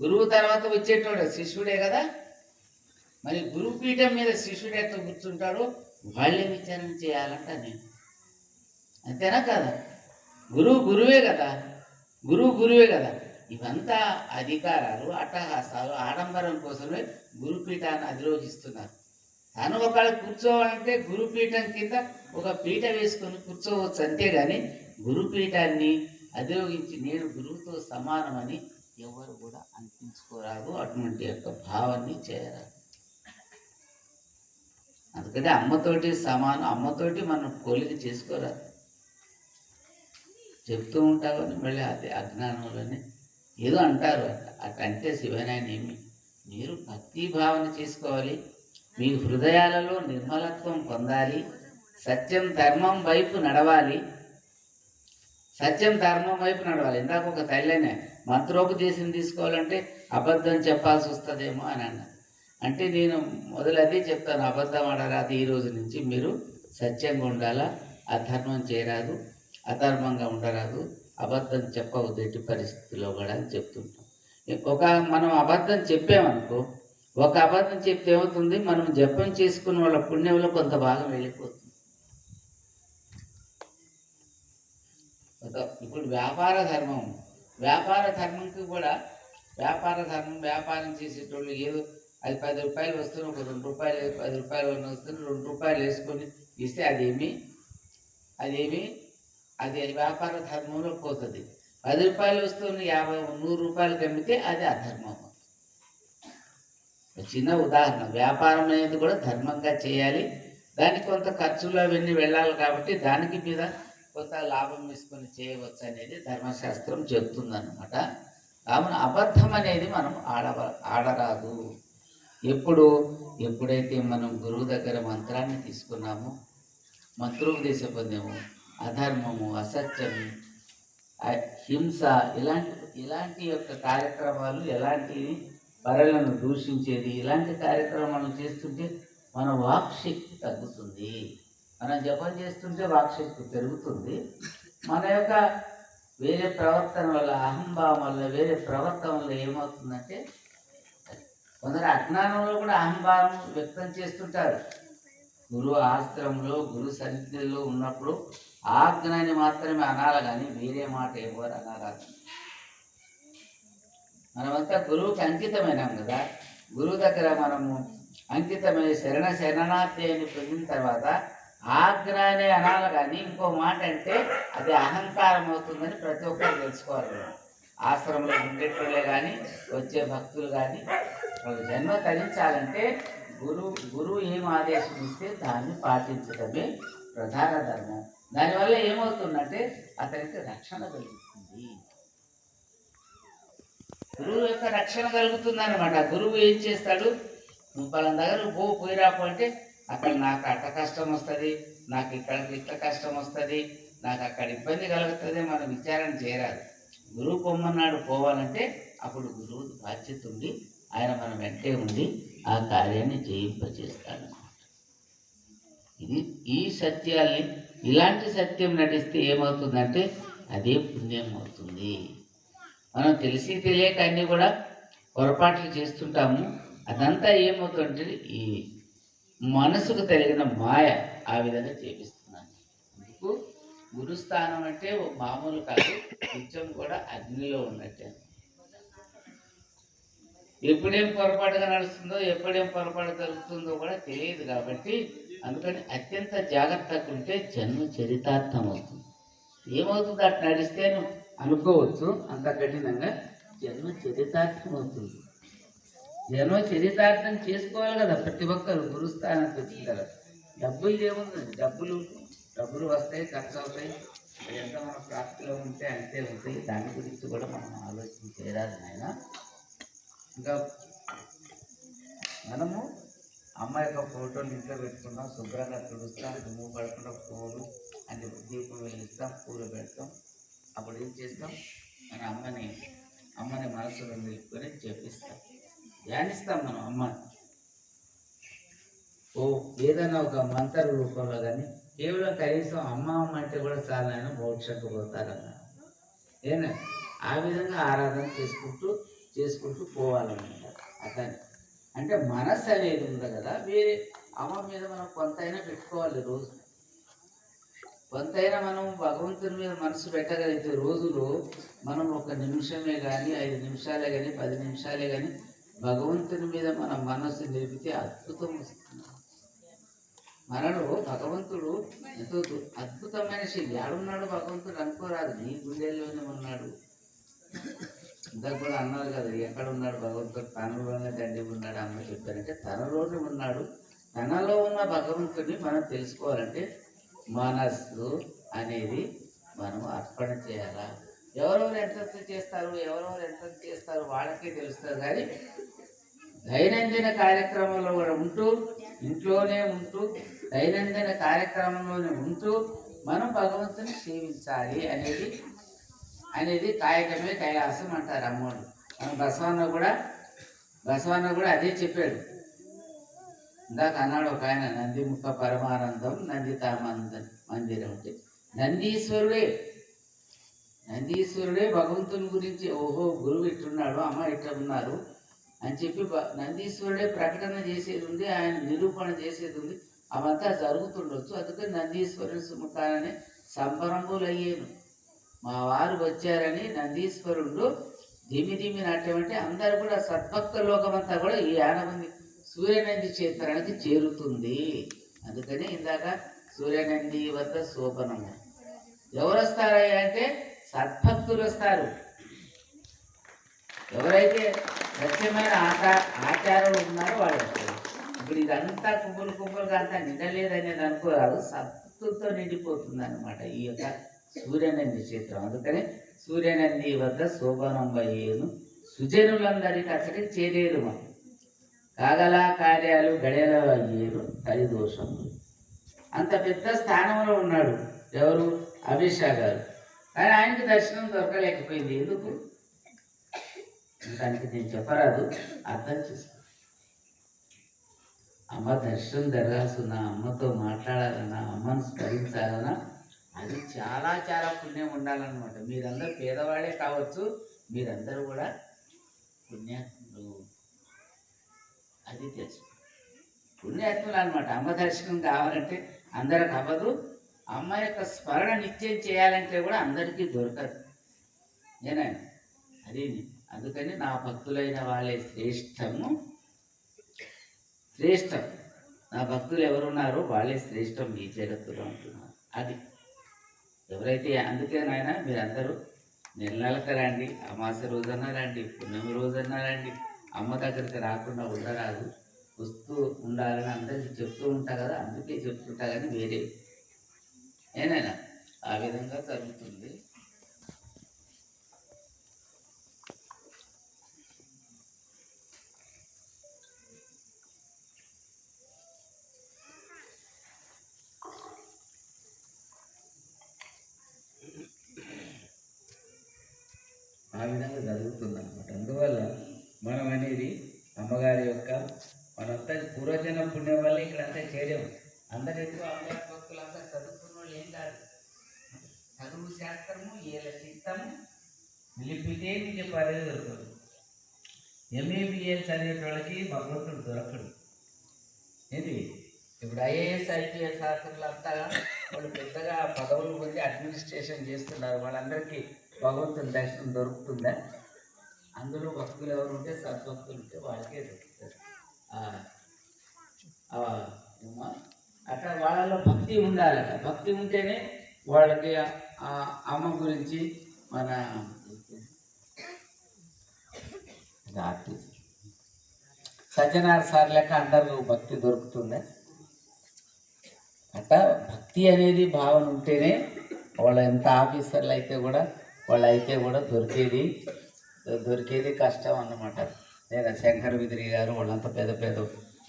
గురువు తర్వాత వచ్చేటోడు శిష్యుడే కదా? మరి గురుపీఠం మీద శిష్యుడు ఎట్లా కూర్చుంటాడో? వాళ్ళే విచారణ చేయాలంట నేను. అంతేనా కదా? గురువు గురువే కదా? గురువు గురువే కదా? ఇవంతా అధికారాలు అట్టహాసాలు ఆడంబరం కోసమే గురుపీఠాన్ని అధిరోహిస్తున్నారు. తను ఒకళ్ళు కూర్చోవాలంటే గురుపీఠం కింద ఒక పీట వేసుకొని కూర్చోవచ్చు అంతేగాని గురుపీఠాన్ని అధిరోహించి నేను గురువుతో సమానమని ఎవరు కూడా అనిపించుకోరాదు. అటువంటి యొక్క భావాన్ని చేయరాదు. అందుకని అమ్మతోటి సమానం అమ్మతోటి మనం పోలిక చేసుకోరాదు. చెప్తూ ఉంటామని మళ్ళీ అది అజ్ఞానంలోనే ఏదో అంటారు అట్ట. అంటే శివనాయన ఏమి? మీరు భక్తి భావన చేసుకోవాలి. మీ హృదయాలలో నిర్మలత్వం పొందాలి. సత్యం ధర్మం వైపు నడవాలి. సత్యం ధర్మం వైపు నడవాలి. ఇందాక ఒక తల్లినే మంత్రోపదేశం తీసుకోవాలంటే అబద్ధం చెప్పాల్సి వస్తుందేమో అని అన్నారు అంటే నేను మొదలు అదే చెప్తాను అబద్ధం ఆడరాదు ఈ రోజు నుంచి. మీరు సత్యంగా ఉండాలా? అధర్మం చేయరాదు అధర్మంగా ఉండరాదు అబద్ధం చెప్పవద్దు ఎట్టి పరిస్థితుల్లో కూడా అని చెప్తుంటాం. ఒక మనం అబద్ధం చెప్పామనుకో ఒక అబద్ధం చెప్తే ఏమవుతుంది? మనం జపం చేసుకున్న వాళ్ళ పుణ్యంలో కొంత భాగం వెళ్ళిపోతుంది. ఇప్పుడు వ్యాపార ధర్మం వ్యాపార ధర్మంకి కూడా వ్యాపార ధర్మం వ్యాపారం చేసేటోళ్ళు ఏదో అది పది రూపాయలు వస్తున్న ఒక రెండు రూపాయలు పది రూపాయలు వస్తున్న రెండు రూపాయలు వేసుకొని ఇస్తే అదేమి? అదేమి? అది వ్యాపార ధర్మంలో పోతుంది. పది రూపాయలు వస్తున్న యాభై నూరు రూపాయలు అమ్మితే అది అధర్మం. ఒక చిన్న ఉదాహరణ. వ్యాపారం అనేది కూడా ధర్మంగా చేయాలి. దానికి కొంత ఖర్చులు అవన్నీ వెళ్ళాలి కాబట్టి దానికి మీద కొంత లాభం తీసుకొని చేయవచ్చు అనేది ధర్మశాస్త్రం చెప్తుందన్నమాట. కావున అబద్ధం అనేది మనం ఆడవ ఆడరాదు. ఎప్పుడు ఎప్పుడైతే మనం గురువు దగ్గర మంత్రాన్ని తీసుకున్నామో మంత్రోపదేశ పొందాము అధర్మము అసత్యం హింస ఇలాంటి ఇలాంటి యొక్క కార్యక్రమాలు ఎలాంటి పరలను దూషించేది ఇలాంటి కార్యక్రమాలు చేస్తుంటే మన వాక్శక్తి తగ్గుతుంది. మనం జపం చేస్తుంటే వాక్శక్తి పెరుగుతుంది. మన యొక్క వేరే ప్రవర్తన వల్ల అహంభావం వల్ల వేరే ప్రవర్తన వల్ల ఏమవుతుందంటే కొందరు అజ్ఞానంలో కూడా అహంభావం వ్యక్తం చేస్తుంటారు. గురువు ఆశ్రమంలో గురు సన్నిధిలో ఉన్నప్పుడు ఆజ్ఞాన్ని మాత్రమే అనాలి కానీ వేరే మాట ఎవరు అనాలి? మనమంతా గురువుకి అంకితమైనాం కదా. గురువు దగ్గర మనము అంకితమైన శరణ శరణార్థి పొందిన తర్వాత ఆ అనే అనాలి కానీ ఇంకో మాట అంటే అది అహంకారం అవుతుందని ప్రతి ఒక్కరు తెలుసుకోవాలి ఆశ్రమంలో ఉండేటోళ్ళే కానీ వచ్చే భక్తులు కానీ వాళ్ళ జన్మ తరించాలంటే గురువు గురువు ఏం ఆదేశం ఇస్తే దాన్ని పాటించడమే ప్రధాన ధర్మం. దానివల్ల ఏమవుతుందంటే అతనికి రక్షణ కలుగుతుంది. గురువు యొక్క రక్షణ కలుగుతుంది అనమాట గురువు ఏం చేస్తాడు? నువ్వు వాళ్ళ దగ్గర పో పోయిరాపు అంటే అక్కడ నాకు అట్ట కష్టం వస్తుంది నాకు ఇక్కడ ఇట్ల కష్టం వస్తుంది నాకు అక్కడ ఇబ్బంది కలుగుతుంది మనం విచారణ చేయరాదు గురువు పొమ్మన్నాడు పోవాలంటే అప్పుడు గురువు బాధ్యత ఉండి ఆయన మన వెంటే ఉండి ఆ కార్యాన్ని చేయింపచేస్తాడు ఇది ఈ సత్యాల్ని ఇలాంటి సత్యం నటిస్తే ఏమవుతుందంటే అదే పుణ్యం అవుతుంది. మనం తెలిసి తెలియక అన్నీ కూడా పొరపాట్లు చేస్తుంటాము అదంతా ఏమవుతుంటే ఈ మనసుకు తెలిగిన మాయ ఆ విధంగా చేపిస్తున్నాను. అందుకు గురుస్థానం అంటే మామూలు కాదు కొంచెం కూడా అగ్నిలో ఉన్నట్టే. ఎప్పుడేం పొరపాటుగా నడుస్తుందో ఎప్పుడేం పొరపాటు జరుగుతుందో కూడా తెలియదు కాబట్టి అందుకని అత్యంత జాగ్రత్తగా ఉంటే జన్మ చరితార్థం అవుతుంది. ఏమవుతుంది అట్లా నడిస్తే అనుకోవచ్చు అంత కఠినంగా జన్మ చరితార్థం అవుతుంది. జన్మ చరితార్థం చేసుకోవాలి కదా ప్రతి ఒక్కరు గురుస్థానానికి వచ్చిన తర్వాత. డబ్బులు ఏముంది? డబ్బులు డబ్బులు వస్తాయి ఖర్చు అవుతాయి. ఎంత మన ప్రాప్తిలో ఉంటే అంతే ఉంటాయి. దాని గురించి కూడా మనం ఆలోచన చేయాలి ఆయన ఇంకా మనము అమ్మ యొక్క ఫోటోలు ఇంట్లో పెట్టుకున్నాం శుభ్రంగా తుడుస్తాం దుమ్ము పడకుండా పూలు అని దీపం వెలిగిస్తాం పూలు పెడతాం. అప్పుడు ఏం చేస్తాం? మన అమ్మని అమ్మని మనసులో నిలుపుకొని చెప్పిస్తాం ధ్యానిస్తాం మనం అమ్మ. ఓ ఏదైనా ఒక మంత్ర రూపంలో కానీ కేవలం కనీసం అమ్మ అమ్మ అంటే కూడా చాలా ఆయన మోక్షకు పోతారన్న ఏనా? ఆ విధంగా ఆరాధన చేసుకుంటూ చేసుకుంటూ పోవాలన్నమాట. అతని అంటే మనస్సు అనేది ఉంది కదా వేరే అమ్మ మీద మనం కొంతైనా పెట్టుకోవాలి రోజు. కొంతైనా మనం భగవంతుని మీద మనసు పెట్టగలిగితే రోజులో మనం ఒక నిమిషమే కానీ ఐదు నిమిషాలే కానీ పది నిమిషాలే కానీ భగవంతుని మీద మన మనస్సు నిలిపితే అద్భుతం వస్తుంది. మనలో భగవంతుడు ఎంతో అద్భుతమైన శక్తి ఏడున్నాడు భగవంతుడు అనుకోరాదు. నీ గుండెల్లోనే ఉన్నాడు. ఇందాక కూడా అన్నారు కదా ఎక్కడ ఉన్నాడు భగవంతుడు? తనలోనే తండ్రి ఉన్నాడు. అమ్మ చెప్పారంటే తనలోనే ఉన్నాడు. తనలో ఉన్న భగవంతుడిని మనం తెలుసుకోవాలంటే మనస్సు అనేది మనం అర్పణ చేయాలా? ఎవరెవరు ఎంట్రెన్స్ చేస్తారు? ఎవరెవరు ఎంట్రన్స్ చేస్తారు? వాళ్ళకే తెలుస్తుంది. కానీ దైనందిన కార్యక్రమంలో కూడా ఉంటూ ఇంట్లోనే ఉంటూ దైనందిన కార్యక్రమంలోనే ఉంటూ మనం భగవంతుని సేవించాలి అనేది అనేది కాయకమే కైలాసం అంటారు అమ్మోడు మన బసవన్న కూడా బసవన్న కూడా అదే చెప్పాడు. ఇందాక అన్నాడు ఒక ఆయన నందిముఖ పరమానందం నందితామంద మందిరం అంటే. నందీశ్వరుడే నందీశ్వరుడే భగవంతుని గురించి ఓహో గురువు ఇట్టున్నాడు అమ్మ ఇట్లా ఉన్నారు. అని చెప్పి నందీశ్వరుడే ప్రకటన చేసేది ఉంది ఆయన నిరూపణ చేసేది ఉంది. అవంతా జరుగుతుండొచ్చు. అందుకని నందీశ్వరుని సుముఖాననే సంబరంబులయ్యేను మా వారు వచ్చారని నందీశ్వరుడు దిమి దిమి నాట్యం అంటే అందరు కూడా సద్భక్త లోకమంతా కూడా ఈ ఆనమంది సూర్యనంది క్షేత్రానికి చేరుతుంది. అందుకని ఇందాక సూర్యనంది వద్ద శోభనము ఎవరు వస్తారయ్యా అంటే సద్భక్తులు వస్తారు. ఎవరైతే సత్యమైన ఆచా ఆచారాలు ఉన్నారు వాళ్ళు ఇప్పుడు ఇదంతా కుమ్ములు కుమ్ములుగా అంతా నిండలేదనేది అనుకోరాదు. సత్తుతో నిండిపోతుంది అనమాట ఈ యొక్క సూర్యనంది చిత్రం అందుకని సూర్యనంది వద్ద శోభనంబయ్యేను సుజనులందరికీ అతడి చేరేరు మనం కాగల కార్యాలు గడియల అయ్యేరు హరిదోషము అంత పెద్ద స్థానంలో ఉన్నాడు ఎవరు? అభిషా గారు. కానీ ఆయనకి దర్శనం దొరకలేకపోయింది. ఎందుకు? దానికి నేను చెప్పరాదు అర్థం చేసుకో. అమ్మ దర్శనం జరగాల్సిన అమ్మతో మాట్లాడాలన్నా అమ్మను స్మరించాలన్నా అది చాలా చాలా పుణ్యం ఉండాలన్నమాట. మీరందరూ పేదవాళ్ళే కావచ్చు మీరందరూ కూడా పుణ్యాత్ములు. అది తెలుసు. పుణ్యాత్ములు అనమాట అమ్మ దర్శనం కావాలంటే అందరికి అవ్వదు. అమ్మ యొక్క స్మరణ నిత్యం చేయాలంటే కూడా అందరికీ దొరకదు. నేనే అది అందుకని నా భక్తులైన వాళ్ళే శ్రేష్టము. శ్రేష్టం. నా భక్తులు ఎవరున్నారో వాళ్ళే శ్రేష్టం ఈ జగత్తులో అంటున్నారు అది. ఎవరైతే అందుకే నాయన మీరందరూ నెల నెలక రండి అమాస రోజన్నా రండి పున్నమి రోజన్నా రండి అమ్మ దగ్గరికి రాకుండా ఉండరాదు. వస్తూ ఉండాలని అందరికీ చెప్తూ ఉంటా కదా అందుకే చెప్తుంటా కానీ వేరే ఏనైనా ఆ విధంగా జరుగుతుంది. ఆ విధంగా జరుగుతుంది అనమాట అందువల్ల మనం అనేది అమ్మగారి యొక్క మనంతా పూర్వజన పుణ్యం వల్ల ఇక్కడ అంతా చేయలేము అందరు ఎక్కువ అమ్మగారి భక్తులు అంతా చదువుకున్న వాళ్ళు ఏం కాదు. చదువు శాస్త్రము ఏల చిత్తము నిలిపితే మీకు పదవి దొరకదు. ఎంఏబిఏ చదివే వాళ్ళకి భగవంతుడు దొరకడు ఏంటి ఇప్పుడు ఐఏఎస్ ఐపీఎస్ ఆఫీసర్లు అంతా వాళ్ళు పెద్దగా పదవులు పొంది అడ్మినిస్ట్రేషన్ చేస్తున్నారు. వాళ్ళందరికీ భగవంతుని దర్శనం దొరుకుతుందా? అందులో భక్తులు ఎవరు ఉంటే సద్భక్తులు ఉంటే వాళ్ళకే దొరుకుతారు అట్లా వాళ్ళలో భక్తి ఉండాలట. భక్తి ఉంటేనే వాళ్ళకి ఆ అమ్మ గురించి మన రాత్రి. సజ్జనార్ సార్ లెక్క అందరూ భక్తి దొరుకుతుందా? అట్లా భక్తి అనేది భావన ఉంటేనే వాళ్ళు ఎంత ఆఫీసర్లు అయితే కూడా వాళ్ళు అయితే కూడా దొరికేది దొరికేది కష్టం అన్నమాట. లేదా శంకర్ విద్రి గారు వాళ్ళంతా పెద్ద పెద్ద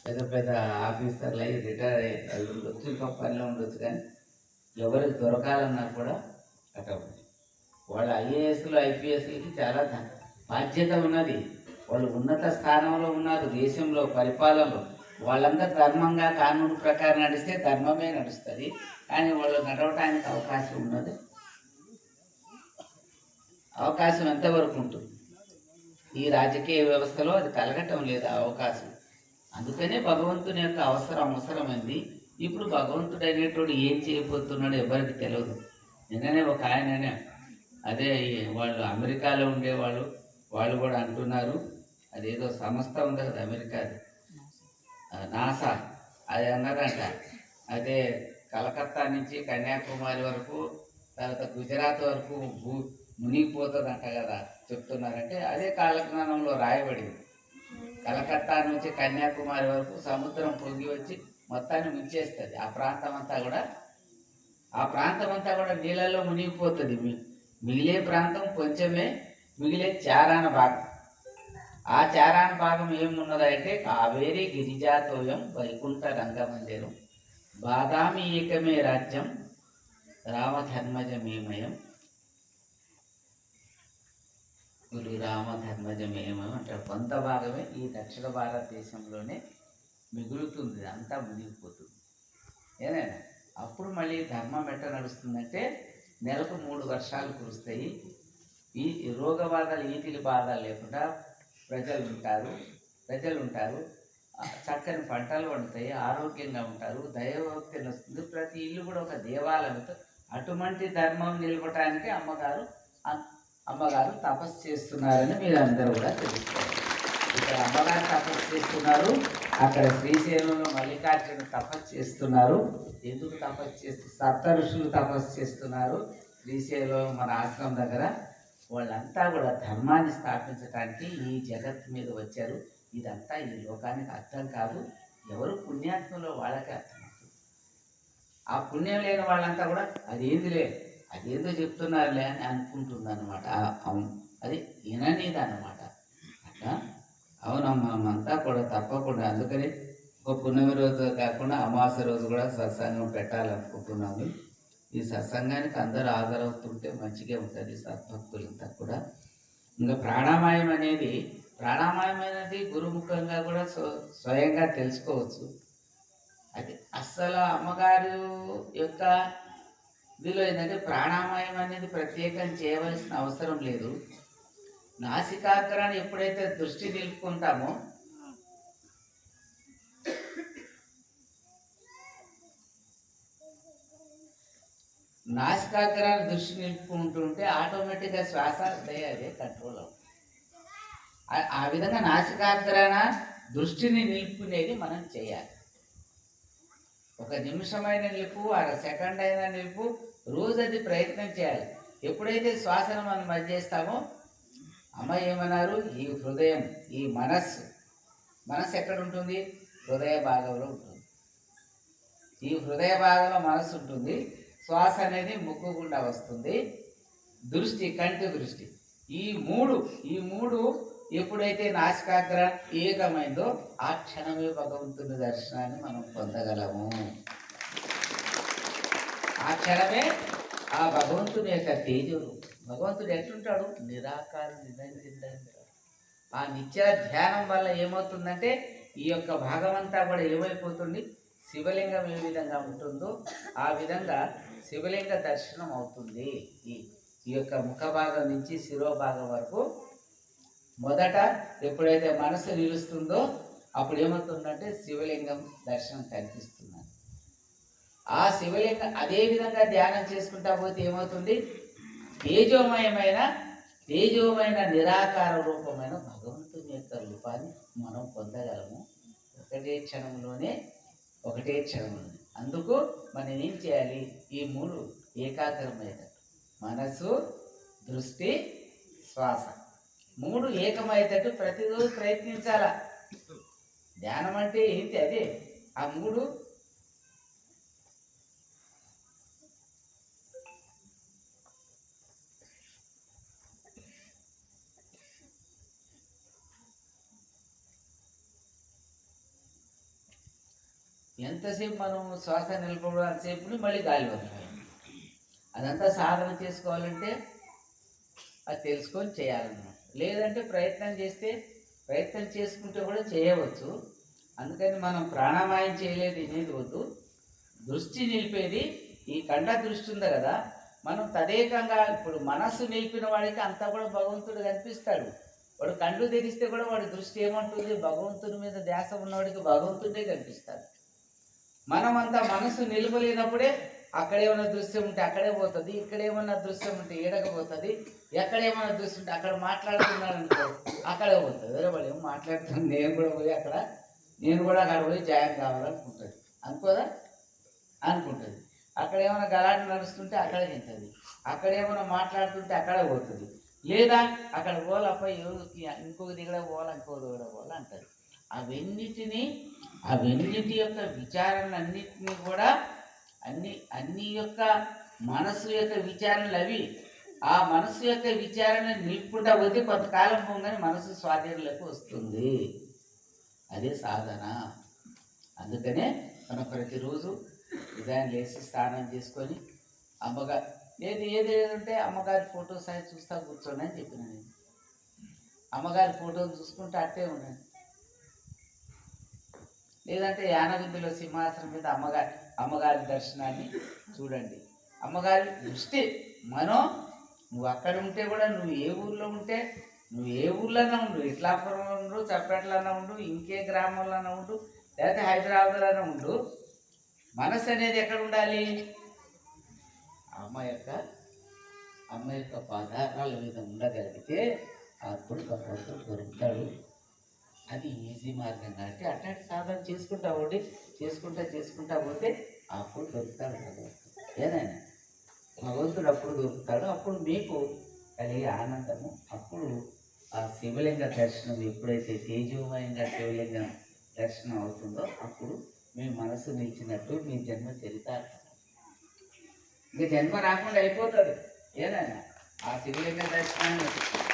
పెద్ద పెద్ద ఆఫీసర్లు అయ్యి రిటైర్ అయ్యి ఉండొచ్చు ఇంకా పనిలో ఉండొచ్చు కానీ ఎవరికి దొరకాలన్నా కూడా అట్లా ఉంది వాళ్ళ ఐఏఎస్లు ఐపీఎస్లకి చాలా బాధ్యత ఉన్నది. వాళ్ళు ఉన్నత స్థానంలో ఉన్నారు దేశంలో పరిపాలనలో. వాళ్ళంతా ధర్మంగా కానూను ప్రకారం నడిస్తే ధర్మమే నడుస్తుంది. కానీ వాళ్ళు నడవటానికి అవకాశం ఉన్నది. అవకాశం ఎంతవరకు ఉంటుంది? ఈ రాజకీయ వ్యవస్థలో అది కలగటం లేదు ఆ అవకాశం. అందుకనే భగవంతుని యొక్క అవసరం అవసరమైంది. ఇప్పుడు భగవంతుడు అనేటోడు ఏం చేయబోతున్నాడో ఎవరికి తెలియదు నిన్ననే ఒక ఆయననే అదే వాళ్ళు అమెరికాలో ఉండేవాళ్ళు వాళ్ళు కూడా అంటున్నారు అదేదో సంస్థ ఉంది కదా అమెరికాది నాసా అది అన్నారంట అదే కలకత్తా నుంచి కన్యాకుమారి వరకు తర్వాత గుజరాత్ వరకు భూ మునిగిపోతుందంట కదా చెప్తున్నారంటే అదే కాలజ్ఞానంలో రాయబడింది. కలకత్తా నుంచి కన్యాకుమారి వరకు సముద్రం పొంగి వచ్చి మొత్తాన్ని ముంచేస్తుంది. ఆ ప్రాంతం అంతా కూడా ఆ ప్రాంతం అంతా కూడా నీళ్ళల్లో మునిగిపోతుంది. మిగిలే ప్రాంతం కొంచెమే మిగిలే చారాణ భాగం. ఆ చారాణ భాగం ఏమున్నదంటే కావేరి గిరిజాతోయం వైకుంఠ రంగమందిరం బాదామి ఏకమే రాజ్యం రామధర్మజమేమయం గురు రామధర్మజమేమయం అంటారు. కొంత భాగమే ఈ దక్షిణ భారతదేశంలోనే మిగులుతుంది అంతా మునిగిపోతుంది. ఏదైనా అప్పుడు మళ్ళీ ధర్మం ఎట్ట నడుస్తుందంటే నెలకు మూడు వర్షాలు కురుస్తాయి. ఈ రోగ బాధలు ఈటికి బాధలు లేకుండా ప్రజలు ఉంటారు ప్రజలు ఉంటారు. చక్కని పంటలు పండుతాయి ఆరోగ్యంగా ఉంటారు దైవభక్తి వస్తుంది ప్రతి ఇల్లు కూడా ఒక దేవాలయంతో అటువంటి ధర్మం నిలపటానికి అమ్మగారు అమ్మగారు తపస్సు చేస్తున్నారని మీరు అందరూ కూడా తెలుసుకోవాలి. ఇక్కడ అమ్మగారు తపస్సు చేస్తున్నారు అక్కడ శ్రీశైలంలో మల్లికార్జున తపస్సు చేస్తున్నారు. ఎందుకు తపస్సు చేస్తూ సప్త ఋషులు తపస్సు చేస్తున్నారు. శ్రీశైలం మన ఆశ్రమం దగ్గర వాళ్ళంతా కూడా ధర్మాన్ని స్థాపించడానికి ఈ జగత్ మీద వచ్చారు. ఇదంతా ఈ లోకానికి అర్థం కాదు. ఎవరు పుణ్యాత్మలో వాళ్ళకే అర్థమవుతుంది ఆ పుణ్యం లేని వాళ్ళంతా కూడా అదేంది లేదు అదేందో చెప్తున్నారులే అని అనుకుంటుంది అనమాట అవును. అది విననీది అనమాట అట్లా? అవునమ్మా అంతా కూడా తప్పకుండా. అందుకని ఒక పున్నమి రోజు కాకుండా అమావాస్య రోజు కూడా సత్సంగం పెట్టాలనుకుంటున్నాము. ఈ సత్సంగానికి అందరూ హాజరవుతుంటే మంచిగా ఉంటుంది సద్భక్తులంతా కూడా. ఇంకా ప్రాణామాయం అనేది ప్రాణామాయం అనేది గురుముఖంగా కూడా స్వ- స్వయంగా తెలుసుకోవచ్చు. అది అస్సలు అమ్మగారు యొక్క ఇందులో ఏంటంటే ప్రాణామాయం అనేది ప్రత్యేకం చేయవలసిన అవసరం లేదు. నాసికాగ్రాన్ని ఎప్పుడైతే దృష్టి నిలుపుకుంటామో నాసికాగ్రాన్ని దృష్టి నిలుపుకుంటుంటే ఆటోమేటిక్గా శ్వాస అదే అదే కంట్రోల్ అవుతుంది. ఆ- ఆ విధంగా నాసికాగ్రాన దృష్టిని నిలుపుకునేది మనం చేయాలి. ఒక నిమిషమైన నిలుపు అర సెకండ్ అయినా నిలుపు రోజు అది ప్రయత్నం చేయాలి. ఎప్పుడైతే శ్వాసను మనం మధ్య చేస్తామో అమ్మ ఏమన్నారు? ఈ హృదయం ఈ మనస్సు. మనస్సు ఎక్కడ ఉంటుంది హృదయ భాగంలో ఉంటుంది. ఈ హృదయ భాగంలో మనస్సు ఉంటుంది. శ్వాస అనేది ముక్కు గుండా వస్తుంది. దృష్టి కంటి దృష్టి. ఈ మూడు ఈ మూడు ఎప్పుడైతే నాసికాగ్ర ఏకమైందో ఆ క్షణమే భగవంతుని దర్శనాన్ని మనం పొందగలము. ఆ క్షణమే ఆ భగవంతుని యొక్క తేజుడు భగవంతుడు ఎట్లుంటాడు నిరాకారం నిరంజన ఆ నిత్య ధ్యానం వల్ల ఏమవుతుందంటే ఈ యొక్క భాగం అంతా కూడా ఏమైపోతుంది? శివలింగం ఏ విధంగా ఉంటుందో ఆ విధంగా శివలింగ దర్శనం అవుతుంది. ఈ ఈ యొక్క ముఖ భాగం నుంచి శిరోభాగం వరకు మొదట ఎప్పుడైతే మనసు నిలుస్తుందో అప్పుడు ఏమవుతుందంటే శివలింగం దర్శనం కనిపిస్తుంది. ఆ శివలింగం అదే విధంగా ధ్యానం చేసుకుంటా పోతే ఏమవుతుంది? తేజోమయమైన తేజోమైన నిరాకార రూపమైన భగవంతుని యొక్క రూపాన్ని మనం పొందగలము. ఒకటే క్షణంలోనే ఒకటే క్షణంలోనే. అందుకు మనం ఏం చేయాలి? ఈ మూడు ఏకాగ్రమయ్యేటట్టు. మనసు దృష్టి శ్వాస. మూడు ఏకమయ్యేటట్టు ప్రతిరోజు ప్రయత్నించాల? ధ్యానం అంటే ఏంటి? అదే ఆ మూడు ఎంతసేపు మనం శ్వాస నిలబడడం అంతసేపు మళ్ళీ గాలి వదలాలి. అదంతా సాధన చేసుకోవాలంటే అది తెలుసుకొని చేయాలన్నమాట. లేదంటే ప్రయత్నం చేస్తే ప్రయత్నం చేసుకుంటే కూడా చేయవచ్చు. అందుకని మనం ప్రాణామాయం చేయలేదు అనేది వద్దు. దృష్టి నిలిపేది ఈ కండ దృష్టి ఉంది కదా మనం తదేకంగా ఇప్పుడు మనస్సు నిలిపిన వాడికి అంతా కూడా భగవంతుడు కనిపిస్తాడు. వాడు కళ్ళు తెరిస్తే కూడా వాడి దృష్టి ఏమంటుంది? భగవంతుని మీద ధ్యాస ఉన్నవాడికి భగవంతుడే కనిపిస్తాడు. మనమంతా మనసు నిలవలేనప్పుడే అక్కడ ఏమైనా దృశ్యం ఉంటే అక్కడే పోతుంది ఇక్కడేమన్నా దృశ్యం ఉంటే ఏడకపోతుంది ఎక్కడ ఏమైనా దృశ్యం ఉంటే అక్కడ మాట్లాడుతున్నాడు అనుకో అక్కడే పోతుంది. వేరే వాళ్ళు ఏమో మాట్లాడుతున్నాను నేను కూడా పోయి అక్కడ నేను కూడా అక్కడ పోయి జాయిన్ కావాలనుకుంటుంది. అనుకోదా? అనుకుంటుంది. అక్కడ ఏమైనా గలాట నడుస్తుంటే అక్కడే తింటుంది అక్కడ ఏమైనా మాట్లాడుతుంటే అక్కడే పోతుంది. లేదా అక్కడ పోలప్ప ఇంకొక దిగడ పోవాలి ఇంకొక దిగడ పోవాలి అంటారు అవన్నిటినీ అవన్నిటి యొక్క విచారణలన్నింటినీ కూడా అన్ని అన్ని యొక్క మనసు యొక్క విచారణలు అవి. ఆ మనసు యొక్క విచారణ నిలుపుకుంటా పోతే కొంతకాలం పోగానే మనసు స్వాధీనంలోకి వస్తుంది. అదే సాధన. అందుకనే మనం ప్రతిరోజు ఉదయం లేచి స్నానం చేసుకొని అమ్మగారు ఏది ఏది ఏదంటే అమ్మగారి ఫోటో అవి చూస్తా కూర్చోండి అని చెప్పిన నేను. అమ్మగారి ఫోటోలు చూసుకుంటే అట్టే ఉన్నాను లేదంటే యానవిందులో సింహాసనం మీద అమ్మగారి అమ్మగారి దర్శనాన్ని చూడండి. అమ్మగారి దృష్టి మనం నువ్వు అక్కడ ఉంటే కూడా నువ్వు ఏ ఊర్లో ఉంటే నువ్వు ఏ ఊర్లోనే ఉండు ఇట్లాపురంలో ఉండు చప్పట్లోనే ఉండు ఇంకే గ్రామంలోనే ఉండు లేకపోతే హైదరాబాద్లోనే ఉండు. మనసు అనేది ఎక్కడ ఉండాలి? అమ్మ యొక్క అమ్మ యొక్క పదార్థాల మీద ఉండగలిగితే అప్పుడు భగవంతుడు దొరుకుతాడు. అది ఈజీ మార్గం కాబట్టి అట్లాంటి సాధన చేసుకుంటా పోటీ చేసుకుంటా చేసుకుంటా పోతే అప్పుడు దొరుకుతాడు భగవంతుడు. ఏదైనా. భగవంతుడు అప్పుడు దొరుకుతాడు అప్పుడు మీకు కలిగే ఆనందము. అప్పుడు ఆ శివలింగ దర్శనం ఎప్పుడైతే తేజోమయంగా శివలింగం దర్శనం అవుతుందో అప్పుడు మీ మనసు నిలిచినట్టు మీ జన్మ చరితార్థం ఇంకా జన్మ రాకుండా అయిపోతుంది ఏదైనా. ఆ శివలింగ దర్శనాన్ని